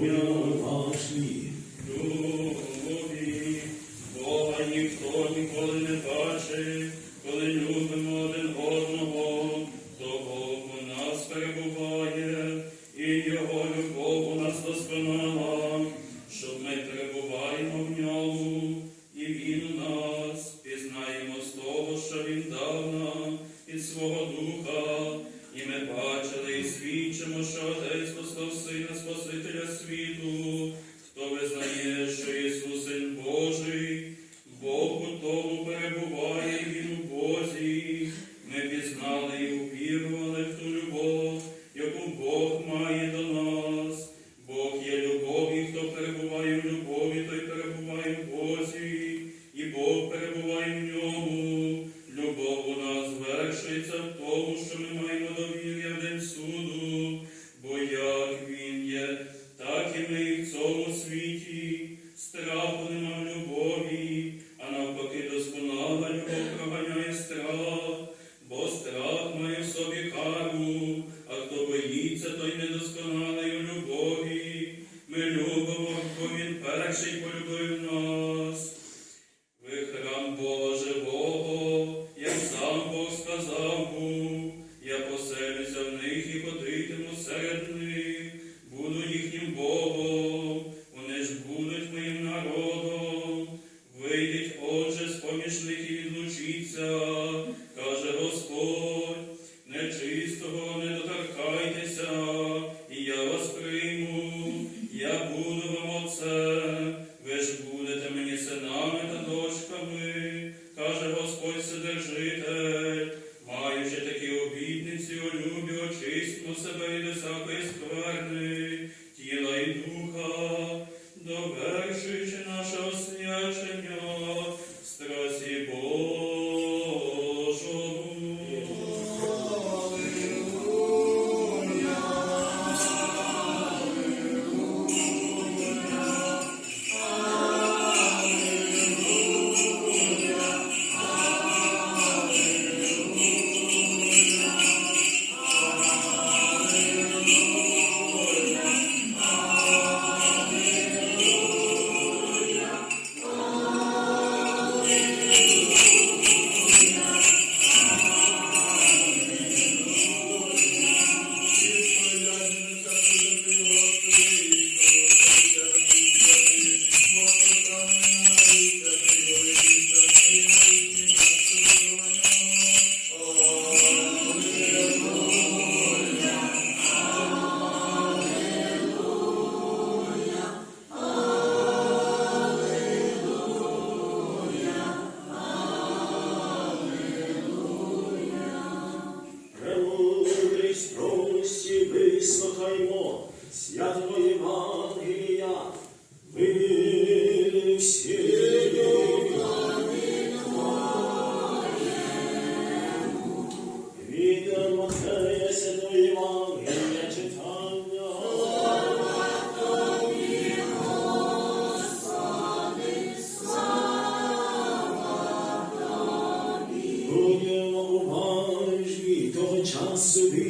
your.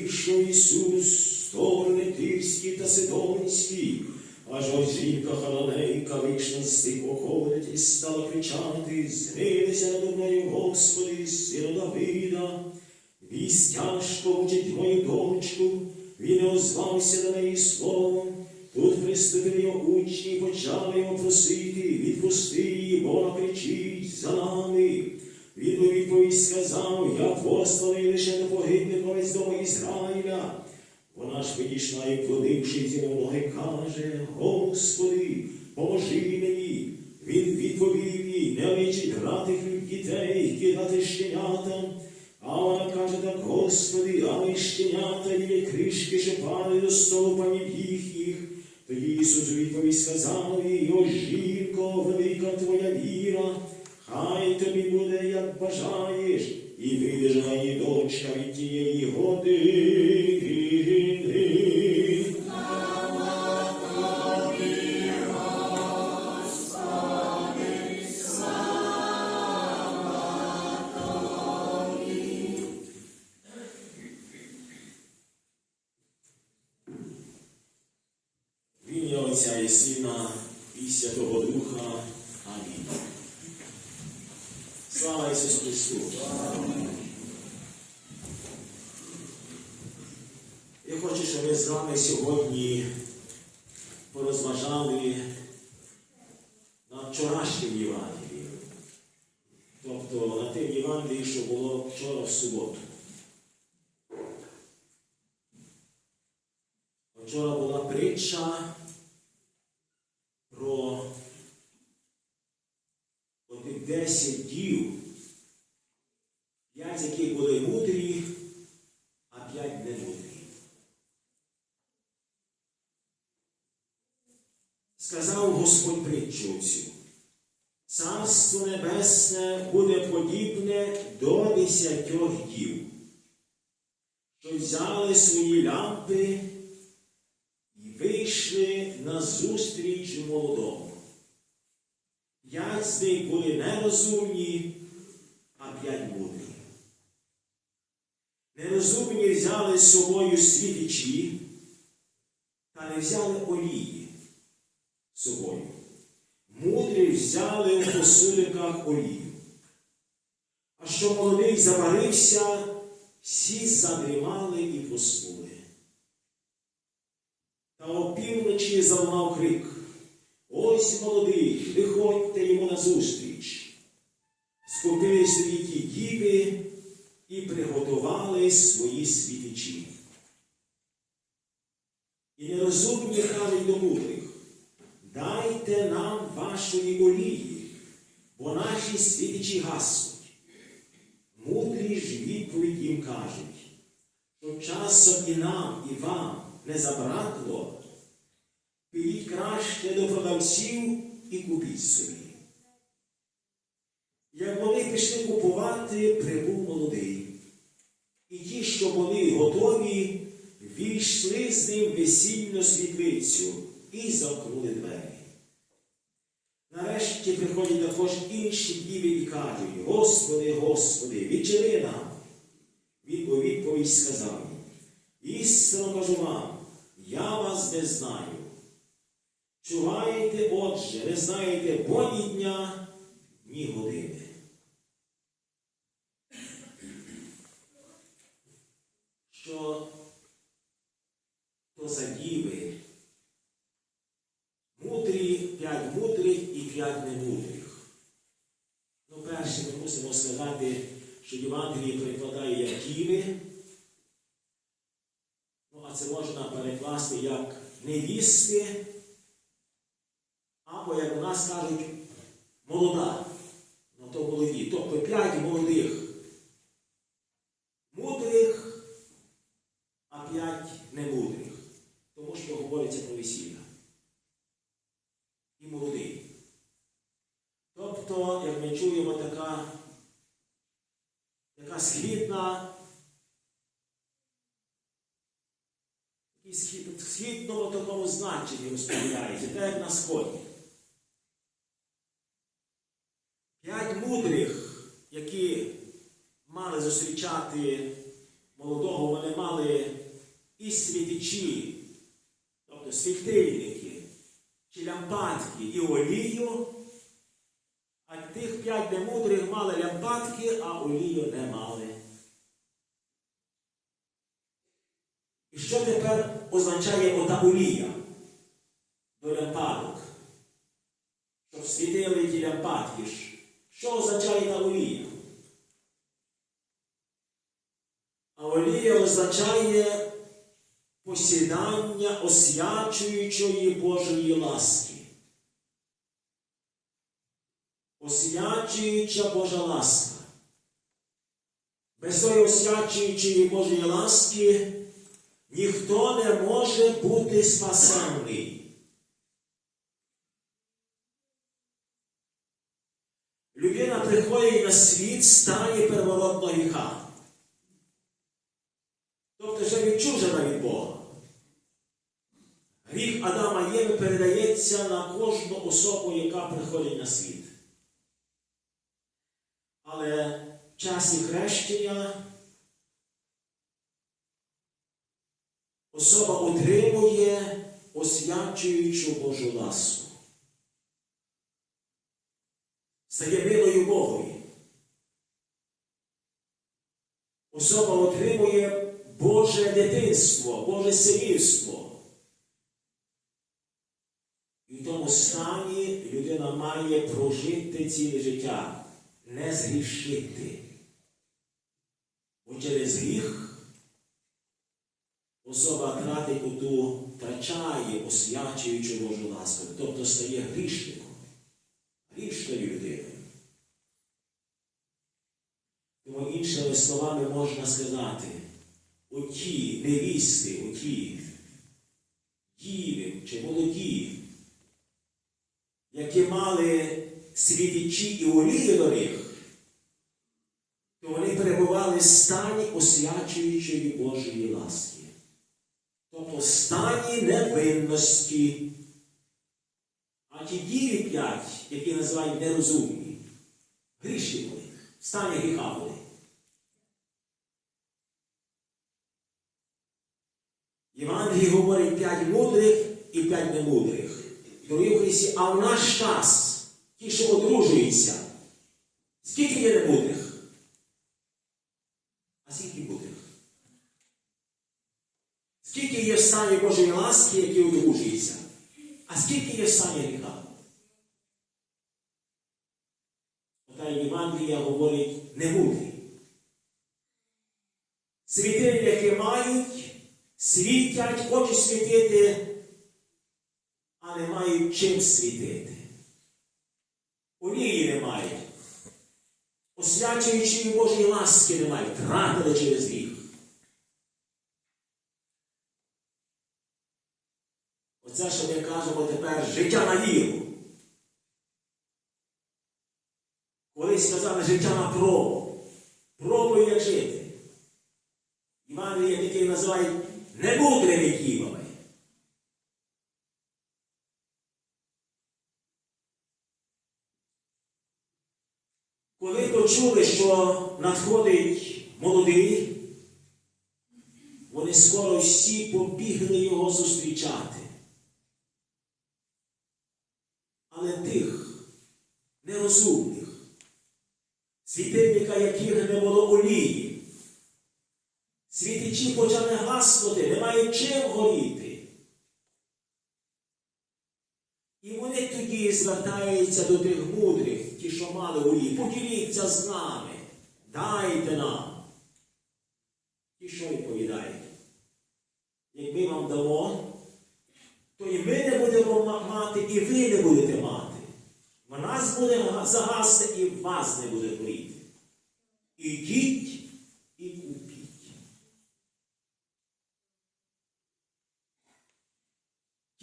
що Ісус, Тивський та Сидонський, аж ось жінка халалейка вийшла з тих походить і стала кричати, змилися над мною, Господи, сину Давида, вість тяжко вчить мою дочку, він озвався до неї словом. Тут приступили його учні, почали його просити, відпусти її, бо кричить за нами. Він у відповідь сказав, я посланий лише до погибником із дому Ізраїля. Вона ж підійшла і вкладивши зі ноги, каже, Господи, поможи мені. Він відповів їй, не личить грати хліб дітей, кидати щенятам. А вона каже так, Господи, але щенята є кришки, що пали до столу панів їхніх. Тоді Ісус відповідь сказав їй, о жінко, велика твоя віра, хай тобі буде як бажаєш, і вийдеш гані дочка від тієї години. Отця і Сина, і Святого Духа. Амінь. Слава Ісусу Христу! Я хочу, щоб ми з вами сьогодні порозважали над вчорашнім Євангелієм. Тобто на тим Євангелії, що було вчора в суботу. 10 дів, п'ять з яких були мудрі, а п'ять не мудрі. Сказав Господь притчу цю. Царство Небесне буде подібне до десятьох дів, що взяли свої лямпи і вийшли на зустріч молодому. П'ять з них були нерозумні, а п'ять мудрі. Нерозумні взяли з собою світичі, та не взяли олії з собою. Мудрі взяли у посудиках олію. А що молодий заварився, всі задрімали і поснули. Та опівночі залунав крик. Ось молодий, виходьте йому назустріч. Скупили собі ті діви і приготували свої світичі. І нерозумні кажуть до мудрих, дайте нам вашої олії, бо наші світичі гаснуть. Мудрі ж відповідь їм кажуть, що часом і нам, і вам не забракло, підіть краще до продавців і купіть собі. Як вони пішли купувати, прибув молодий. І ті, що були готові, війшли з ним весільну світлицю і замкнули двері. Нарешті приходять також інші діви і кажуть, Господи, Господи, відчини нам. Він у відповідь сказав істинно кажу вам, я вас не знаю. Чуваєте, отже, не знаєте бо ні дня, ні години. Що то за діви? Мудрі, п'ять мудрих і п'ять немудрих. Ну, перше, ми мусимо сказати, що Євангеліє перекладає як діви. Ну, а це можна перекласти як невістки, або, як у нас кажуть, молода. Ну, то молоді. Тобто п'ять молодих мудрих, а п'ять немудрих. Тому що говориться про весілля. І молодий. Тобто, як ми чуємо, така, така східна, і східному такому значенні розповідається, так на сході. П'ять мудрих, які мали зустрічати молодого, вони мали і світичі, тобто світильники, чи лямпадки, і олію, а тих п'ять немудрих мали лямпадки, а олію не мали. І що тепер означає ота олія до лямпадок? Щоб світили ті лямпадки. Що означає та олія? А олія означає посідання освячуючої Божої ласки. Освячуюча Божа ласка. Без тої освячуючої Божої ласки ніхто не може бути спасенний. Людина приходить на світ в стані первородного гріха. Тобто вже відчужена від Бога. Гріх Адама Єви передається на кожну особу, яка приходить на світ. Але в часі хрещення особа отримує освячуючу Божу ласку. Стає милою Богові. Особа отримує Боже дитинство, Боже синівство. І в тому стані людина має прожити ціле життя, не згрішити. Бо через гріх особа тратить оту, втрачає освячуючу Божу ласку, тобто стає грішником, словами можна сказати, оті невісти, оті діви чи молоді, які мали світичі і олії до них, то вони перебували в стані освячуючої Божої ласки. Тобто в стані невинності. А ті діви п'ять, які називають нерозумні, грішні були, в стані гріха були. Говорить п'ять мудрих і п'ять немудрих. Дорогі Христі, а в наш час, ті, що одружуються, скільки є немудрих? А скільки мудрих? Скільки є в стані Божої ласки, які одружуються? А скільки є в стані гріха? Ота Євангелія говорить немудрі. Світилі, які мають, світять, хочуть світити, а не мають чим світити. Олії не мають. Освячуючої Божої ласки не мають, втратили через гріх. Оце, що ми кажемо тепер життя на віру. Колись сказали життя на пробу. Пробую як жити. Називають немудрими дівами. Коли почули, що надходить молодий, вони скоро всі побігли його зустрічати. Але тих нерозумних, світильника, яких не було олії, світичі почали гаснути, немає чим горіти. І вони тоді звертаються до тих мудрих, ті, що мали олії, поділіться з нами, дайте нам. І що відповідають? Як ми вам дамо, то і ми не будемо мати, і ви не будете мати. В нас буде га- загасне, і вас не буде горіти. Ідіть і купіть.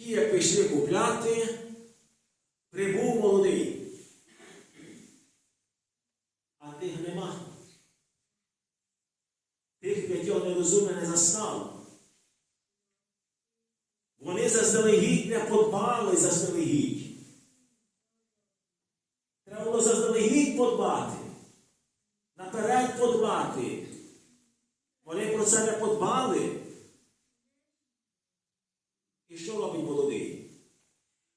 Ті, як пішли купляти, прибув молодий. А тих нема. Тих п'ятьох нерозумних не застав. Вони заздалегідь не подбали заздалегідь. Треба було заздалегідь подбати. Наперед подбати. Вони про це не подбали. І що робить молодий?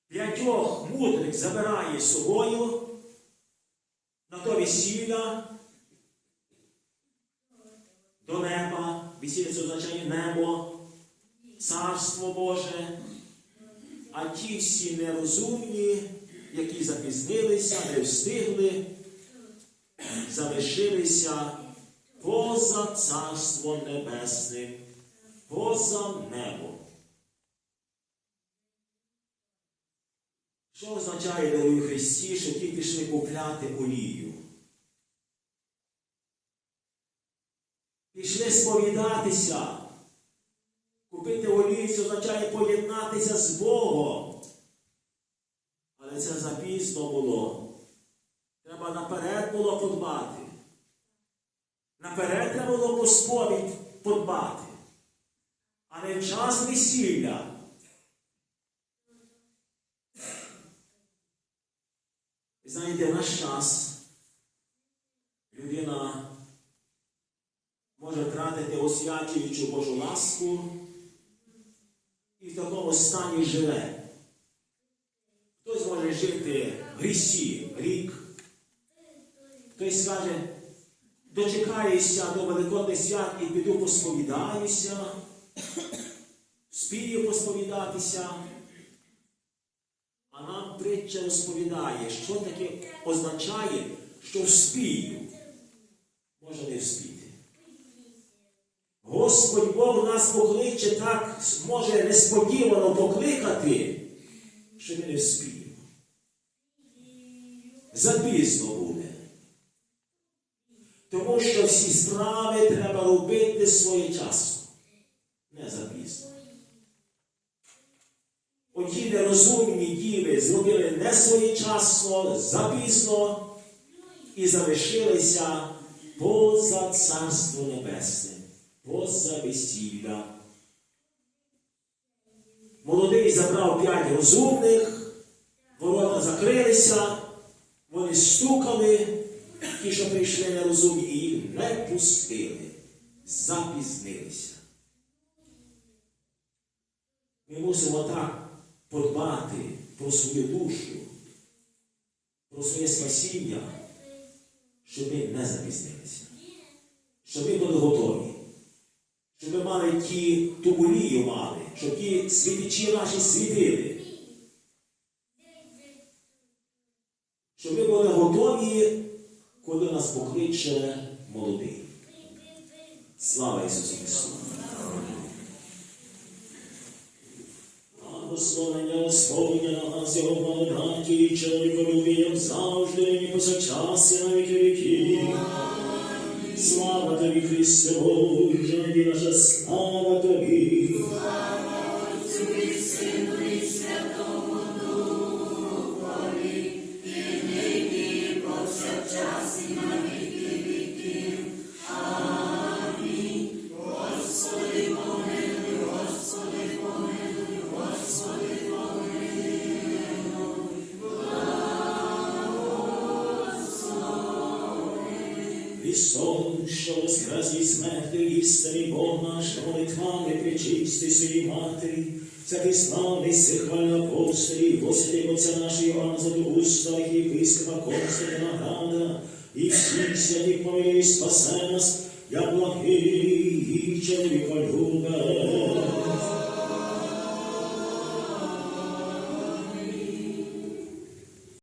П'ятьох мудрих забирає з собою на то весілля до неба. Весілля це означає небо. Царство Боже, а ті всі нерозумні, які запізнилися, не встигли, залишилися поза Царством Небесним, поза небом. Що означає, дорогі Христі, що ті пішли купляти олію? Пішли сповідатися. Купити олію це означає поєднатися з Богом. Але це запізно було. Треба наперед було подбати. Наперед треба було по сповідь подбати. а не в час весілля. Ви знаєте, наш час людина може втратити освячуючу Божу ласку і в такому стані живе. Хтось може жити в грісі рік, хтось скаже, дочекаюся до Великодних свят і піду посповідаюся, спію посповідатися. А нам притча розповідає, що таке означає, що вспію. Може не вспіти. Господь Бог нас покличе так, може несподівано покликати, що ми не вспіємо. Запізно буде. Тому що всі справи треба робити своєчасно. Не запізно. Оті нерозумні діви зробили не своєчасно, запізно і залишилися поза Царство Небесне, поза весілля. Молодий забрав п'ять розумних, ворота закрилися, вони стукали, ті, що прийшли нерозумні, їх не пустили, запізнилися. Ми мусимо так подбати про свою душу, про своє спасіння, щоб ми не запізнилися, щоб ми були готові, щоб ми мали ті, ту олію мали, щоб ті світичі наші світили. Щоб ми були готові, коли нас покличе молодий. Слава Ісусу Христу! Благословення Господня нас його благодаті і чоловіколюбієм завжди і повсякчас і на віки віків. Слава тобі, Христе Боже, надій наша слава Христос, що воскрес від смерти, істинний Бог наш, молитвами причисти своїй матері, всякий славний сихвальний апостолів, Господи, Отця нашого Іоанна Златоуста, і єпископа Константина Града, і всіх святих помилуй, спасе нас, я благий і чоловіколюбець.